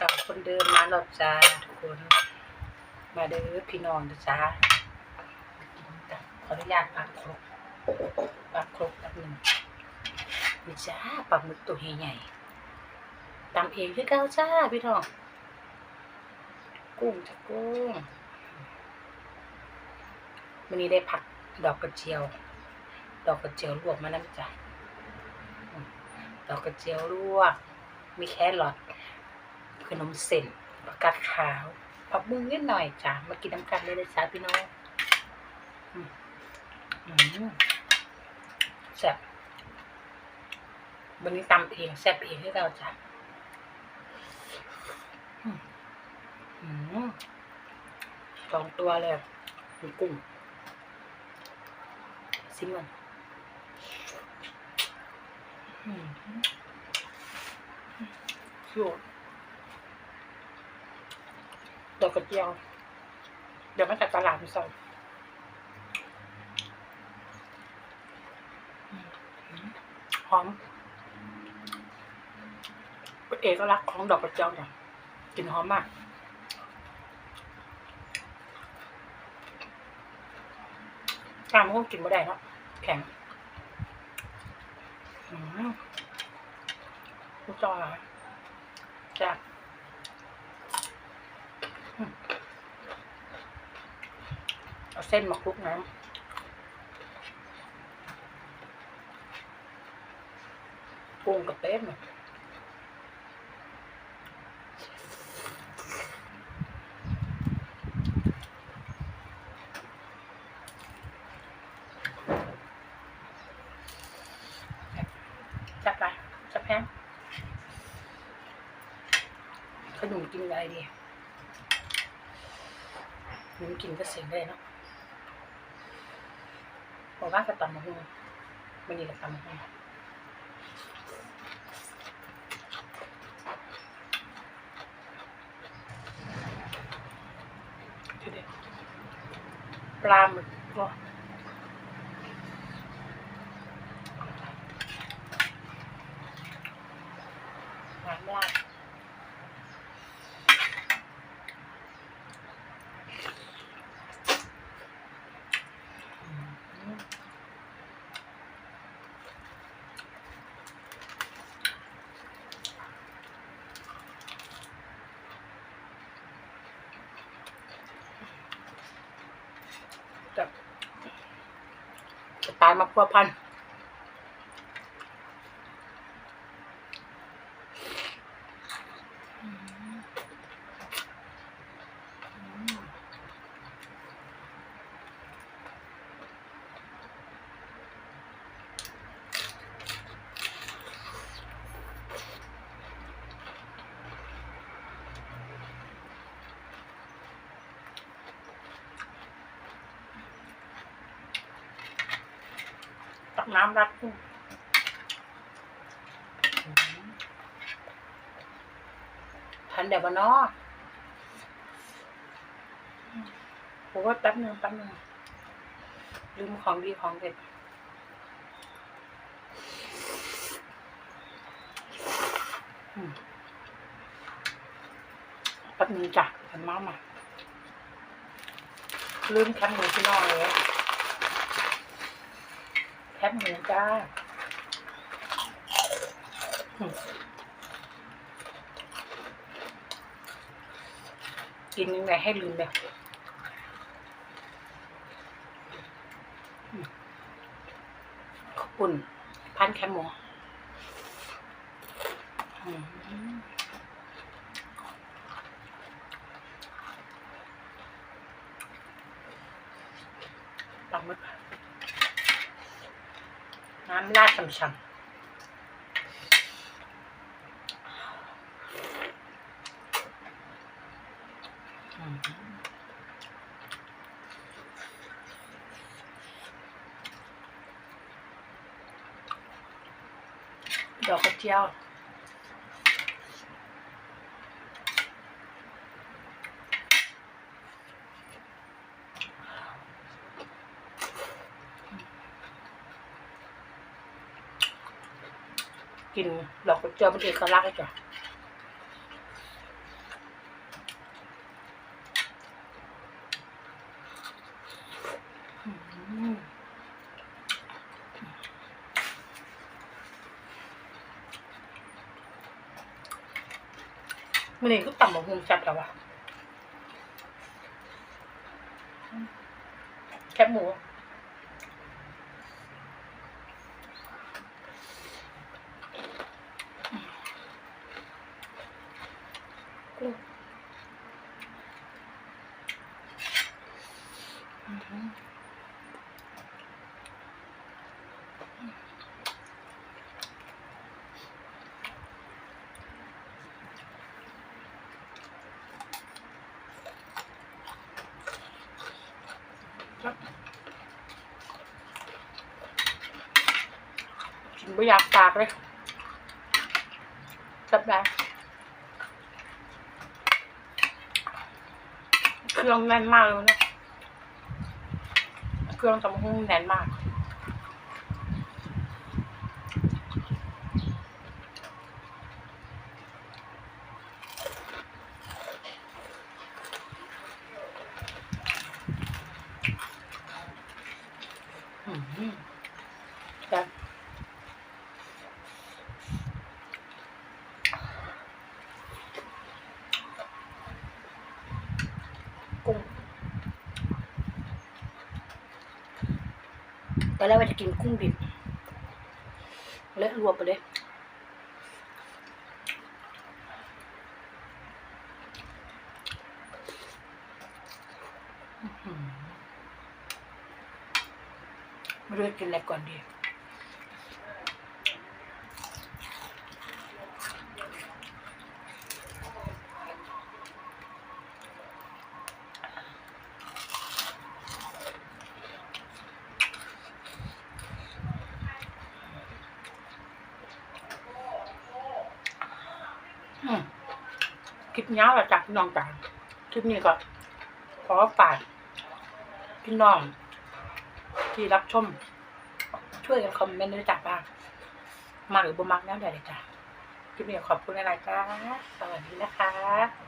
ก่าคนเดิมมาหลอดจ้าทุกคน มาเด้อพี่น้องจ้าขออนุญาตปากครกปากครกแป๊บหนึ่งนี่จ้าปลาหมึกตัวใหญ่ๆตำเองคือเก้าจ้าพี่น้อง กุ้งจ้ะกุ้งวันนี้ได้ผักดอกกระเจียว ดอกกระเจียวลวกมาแล้วจ้ะอืมดอกกระเจียวลวก มีแครอท ขนมเส้นผักกาดขาวผักบุ้งนิดหน่อยจ้ะมากินน้ำกันเลยนะจ้าพี่น้องแซ่บวันนี้ตำเองแซ่บเองให้เราจ้ะสองตัวเลยมีกุ้งซิมมันอืมชู ดอกกระเจียว เดี๋ยวมาจากตลาดมาใส่อืมหอมเป็นเอกลักษณ์ของดอกกระเจียวเนี่ยกลิ่นหอมมากกล้ามก็กินไม่ได้เนาะแข็งอืมลูกจอยจ้ะอื เส้นมาคลุกน้ำกุ้งกับเต้มอะจับไปจับแพงขนมกินอะไรดีขนมกินก็เสียงได้เนาะ บอกว่าก็ตำมะฮุ่งมันนี่ก็ตำมะฮุ่งดูดิปลาหมึกก็น้ำราดอืม จะจะตายมาพัวพันตั น้ำรัดกุ้งทันเดี๋ยวบานอผมว่าแป๊บหนึ่งแป๊บหนึ่งลืมของดีของเด็ดแป๊บหนึงจ้ะทันมามาลืมแคมหมูที่นอกเลย แคบหมูจ้ากินยังไงให้ลืมเลยขอบคุณพันแคบหมูปลาหมึก น้ำราดฉ่ำๆอืมดอกกระเจียว กินดอกกระเจียวเป็นเอกลักษณ์จ้ะมันเองก็ต่ำของภูมิจัดแล้วอะแคบหมู ไม่อยากปากเลยจับได้เครื่องแน่นมากเลยนะเครื่องตำบักหุ่งแน่นมากอืมจ้ะกุ้ง ตอนแรกว่าจะกินกุ้งดิบเละรวมไปเลยอื้อหือไม่รู้จะกินอะไรก่อนดี อืมค ลิปนี้เราจากพี่น้องจ้ะคลิปนี้ก็ขอฝากพี่น้องที่รับชม ช่วยกันคอมเมนต์ด้วยจ้ะบ้างมากหรือบ่มากแล้วเดี๋ยวเลยจ้ะคลิปนี้ขอบคุณอะไรจ้าสวัสดีนะคะ